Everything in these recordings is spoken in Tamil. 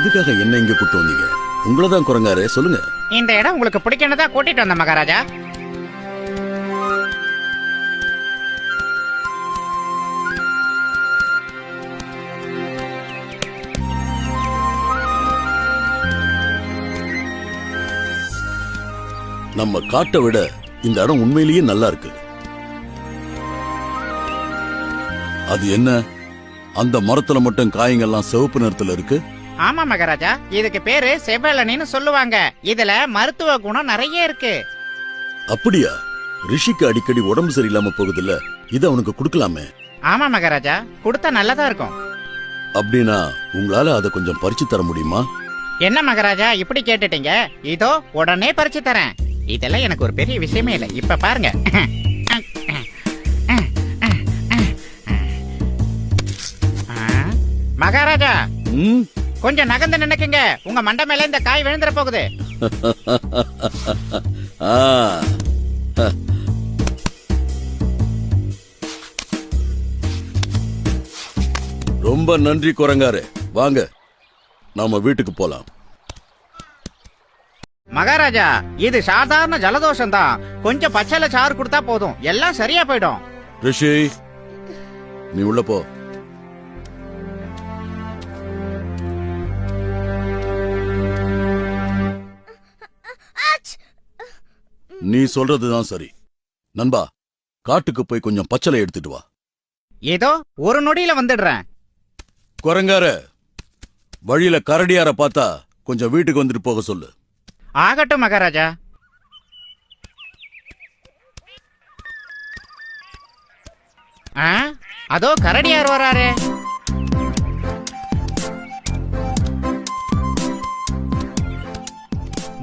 எதுக்காக என்ன இங்க கூட்டு வந்தீங்க? உங்களை தான் குரங்காரு சொல்லுங்க. இந்த இடம் உங்களுக்கு பிடிக்கணும் தான் கூட்டிட்டு வந்த மகாராஜா. நம்ம காட்டை விட இந்த இடம் உண்மையிலேயே நல்லா இருக்கு. அது என்ன? அந்த மரத்துல மட்டும் காய்ங்கெல்லாம் சிவப்பு நிறத்துல இருக்கு? ஆமா மகாராஜா. இதுக்கு பேரு செவ்வலனின்னு சொல்லுவாங்க. இதுல மருத்துவ குணம் நிறைய இருக்கு. அப்படியா? ரிஷிக்கு அடிக்கடி உடம்பு சரியில்லாம போகுதுல்ல? இது அவனுக்கு கொடுக்கலாமே. ஆமா மகாராஜா. கொடுத்தா நல்லதா இருக்கும். அப்படின்னா உங்களால அதை கொஞ்சம் பறிச்சு தர முடியுமா? என்ன மகாராஜா? இப்படி கேட்டுட்டீங்க. இதோ உடனே பறிச்சு தரேன். இதெல்லாம் எனக்கு ஒரு பெரிய விஷயமே இல்லை. இப்ப பாருங்க. மகாராஜா. ம்? கொஞ்சம் நகர்ந்து நினைக்குங்க. உங்க மண்டை மேல இந்த காய் விழுந்துற போகுது. ஆ. ரொம்ப நன்றி குரங்காரு. வாங்க நாம வீட்டுக்கு போலாம். மகாராஜா இது சாதாரண ஜலதோஷம் தான் கொஞ்சம் பச்சைல சாறு கொடுத்தா போதும். எல்லாம் சரியா போயிடும். ரிஷி நீ உள்ள போ. நீ சொல்றதுதான் சரி. நண்பா காட்டுக்கு போய் கொஞ்சம் பச்சளை எடுத்துட்டு வா. ஏதோ ஒரு நொடியில வந்துடுறேன். குரங்கார வழியில கரடியார பார்த்தா கொஞ்சம் வீட்டுக்கு வந்துட்டு போக சொல்லு. ஆகட்டும் மகாராஜா. ஆ? அதோ கரடியார் வராரு.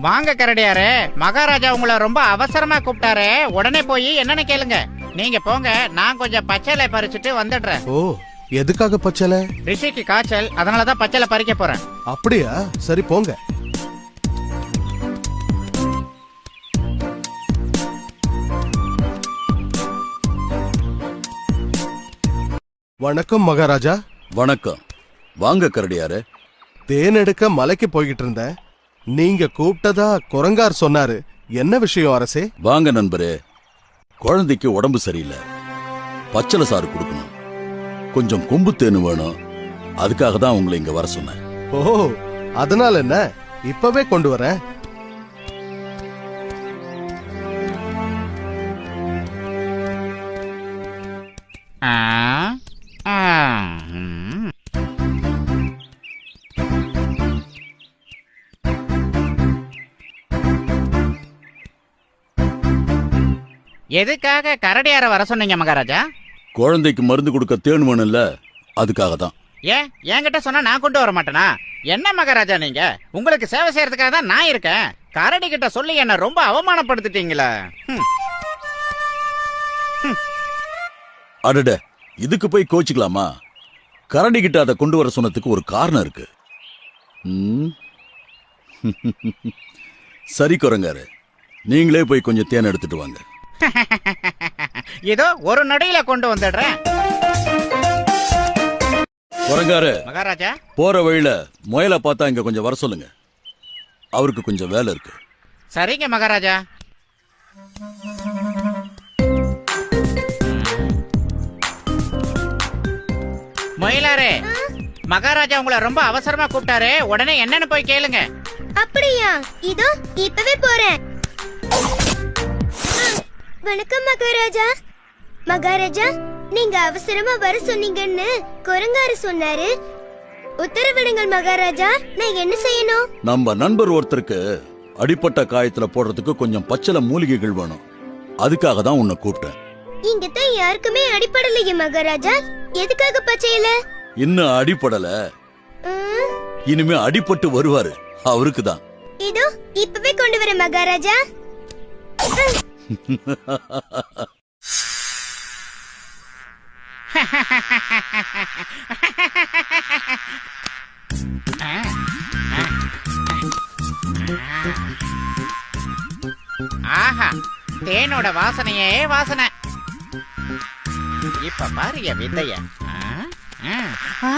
வாங்க கரடியாரே. மகாராஜா உங்களை ரொம்ப அவசரமா கூப்பிட்டாரு. உடனே போய் என்னன்னு கேளுங்க. நீங்க போங்க நான் கொஞ்சம் பச்சைலை பறிச்சுட்டு வந்துடுறேன். ஓ எதுக்காக பச்சல ரிஷிக்கு காய்ச்சல் அதனாலதான் பச்சைலை பறிக்க போறேன். அப்படியா? சரி போங்க. வணக்கம் மகாராஜா. வணக்கம். வாங்க கரடியாரே. தேன் எடுக்க மலைக்கு போய்கிட்டு இருந்தேன். நீங்க கூப்பிட்டதா குரங்கார் சொன்னாரு. என்ன விஷயம் அரசே? வாங்க நண்பரே. குழந்தைக்கு உடம்பு சரியில்லை. பச்சளை சாறு கொடுக்கணும். கொஞ்சம் கொம்பு தேனு வேணும். அதுக்காக தான் உங்களை இங்க வர சொன்னேன். ஓ அதனால என்ன? இப்பவே கொண்டு வரேன். எதுக்காக கரடியார வர சொன்னீங்க மகாராஜா? குழந்தைக்கு மருந்து கொடுக்க தேன் வேணும்ல அதுக்காக தான் ஏன்? என்கிட்ட சொன்னா நான் கொண்டு வர மாட்டேனா? என்ன மகாராஜா நீங்க? உங்களுக்கு சேவை செய்யறதுக்காக தான் நான் இருக்கேன். கரடி கிட்ட சொல்லி என்ன ரொம்ப அவமானப்படுத்திட்டீங்களே. அடட இதுக்கு போய் கோச்சிக்கலாமா? கரடி கிட்ட அதை கொண்டு வர சொன்னதுக்கு ஒரு காரணம் இருக்கு? சரி குரங்காரு. நீங்களே போய் கொஞ்சம் தேன் எடுத்துட்டு வாங்க. இதோ ஒரு நடையில கொண்டு வந்துடுறேன் குரங்காரு மகாராஜா. போற வழியில முயலை பார்த்தா இங்க கொஞ்சம் வர சொல்லுங்க. அவருக்கு கொஞ்சம் வேலை இருக்கு. சரிங்க மகாராஜா. மயிலாரே மகாராஜா உங்களை ரொம்ப அவசரமா கூப்பிட்டாரு. உடனே என்னன்னு போய் கேளுங்க. அப்படியா? இதோ இப்பவே போறேன். வணக்கம் மகாராஜா. மகாராஜா நீங்க அவசரமா வர சொன்னீங்கன்னு குரங்காரு சொன்னாரு. உத்தரவிடுங்கள் மகாராஜா. நான் என்ன செய்யணும்? நம்ம நண்பர் ஒருத்தருக்கு அடிப்பட்ட காயத்துல போடுறதுக்கு கொஞ்சம் பச்சளை மூலிகைகள் வேணும். அதுக்காக தான் உன்னை கூப்பிட்டேன். இங்கதான் யாருக்குமே அடிப்படலையே மகாராஜா. எதுக்காக பச்சையில? இன்னும் அடிப்படல ம், இனிமே அடிபட்டு வருவாரு. அவருக்கு தான் இதோ இப்பவே கொண்டு வரேன் மகாராஜா. ஆஹா தேனோட வாசனையே வாசனை. இப்ப பாரு என் விந்தைய ஆ,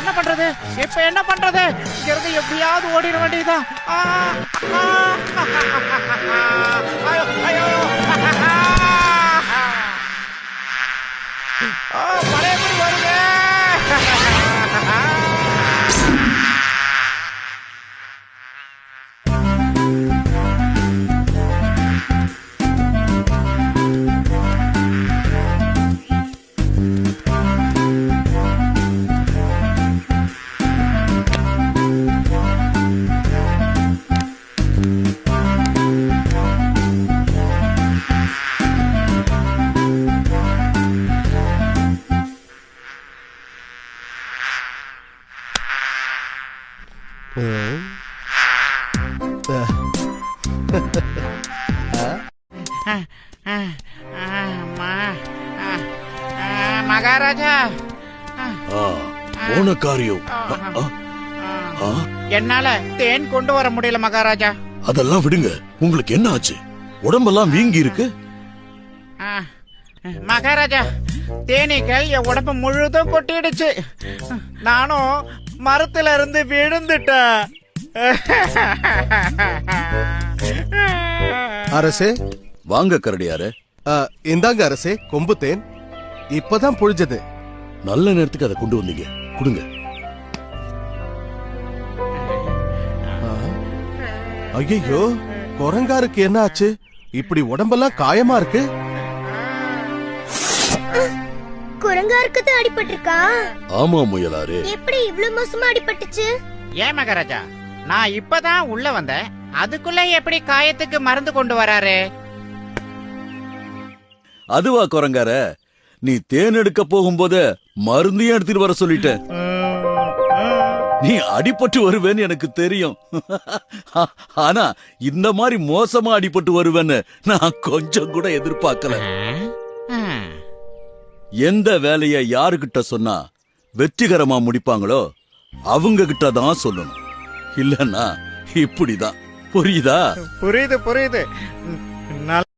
என்ன பண்றது? இப்ப என்ன பண்றது? இங்க இருந்து எப்படியாவது ஓடிட வேண்டியதுதான். பழையபடி வருங்க மகாராஜா. போன காரியம் என்னால தேன் கொண்டு வர முடியல மகாராஜா அதெல்லாம் விடுங்க. உங்களுக்கு என்ன ஆச்சு? உடம்பெல்லாம் வீங்கி இருக்கு? மகாராஜா தேனீக்கள் என் உடம்பு முழுதும் கொட்டிடுச்சு. நானும் மரத்துல இருந்து விழுந்துட்டேன் அரசே. வாங்க கரடியாரே. ஆ, இந்தாங்க அரசே கொம்பு தேன். இப்பதான் புழிஞ்சது. நல்ல நேரத்துக்கு அதை கொண்டு வந்தீங்க. கொடுங்க. ஐயோ குரங்காருக்கு என்ன ஆச்சு? இப்படி உடம்பெல்லாம் காயமா இருக்கு? குரங்காருக்கு தான் அடிபட்டிருக்கா? ஆமா முயலாரே. எப்படி இவ்ளோ மோசமா அடிபட்டுச்சு? ஏன் மகாராஜா நான் இப்பதான் உள்ள வந்தேன். அதுக்குள்ள எப்படி காயத்துக்கு மருந்து கொண்டு வராரு? அதுவா குரங்கார நீ தேன் எடுக்க போகும்போது மருந்தையும் எடுத்துட்டு வர சொல்லிட்ட நீ அடிபட்டு வருவேன்னு எனக்கு தெரியும். ஆனா இந்த மாதிரி மோசமா அடிபட்டு வருவேன்னு நான் கொஞ்சம் கூட எதிர்பார்க்கல. எந்த வேலையை யாருகிட்ட சொன்னா வெற்றிகரமா முடிப்பாங்களோ அவங்க கிட்ட தான் சொல்லணும். இல்லன்னா இப்படிதான். புரியுதா? புரியுது புரியுது.